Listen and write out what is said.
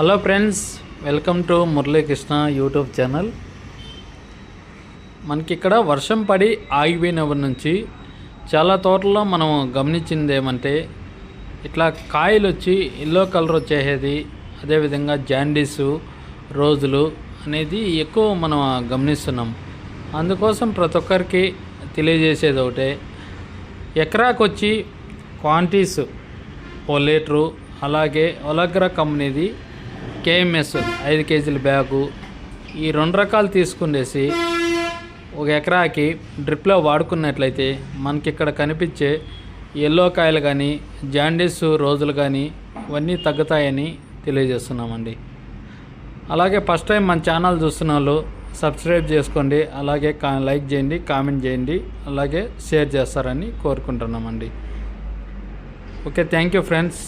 Hello friends welcome to Muralikrishna YouTube channel మనకి ఇక్కడ వర్షం పడి ఆగిపోయినప్పటి నుంచి చాలా తోటల్లో మనం గమనించింది ఏమంటే ఇట్లా కాయలు వచ్చి ఎల్లో కలర్ వచ్చేది అదేవిధంగా జాండీసు రోజులు అనేది ఎక్కువ మనం గమనిస్తున్నాం. అందుకోసం ప్రతి ఒక్కరికి తెలియజేసేది ఒకటే ఎకరాకు వచ్చి క్వాంటిటీస్ ఓ లీటరు అలాగే ఒలగ్రా కంపెనీది కేఎంఎస్ ఐదు కేజీల బ్యాగు ఈ రెండు రకాలు తీసుకునేసి ఒక ఎకరాకి డ్రిప్లో వాడుకున్నట్లయితే మనకి ఇక్కడ కనిపించే ఎల్లో కాయలు కానీ జాండీస్ రోజులు కానీ ఇవన్నీ తగ్గుతాయని తెలియజేస్తున్నామండి. అలాగే ఫస్ట్ టైం మన ఛానల్ చూస్తున్న వాళ్ళు సబ్స్క్రైబ్ చేసుకోండి అలాగే కా లైక్ చేయండి కామెంట్ చేయండి అలాగే షేర్ చేస్తారని కోరుకుంటున్నామండి. Okay thank you friends.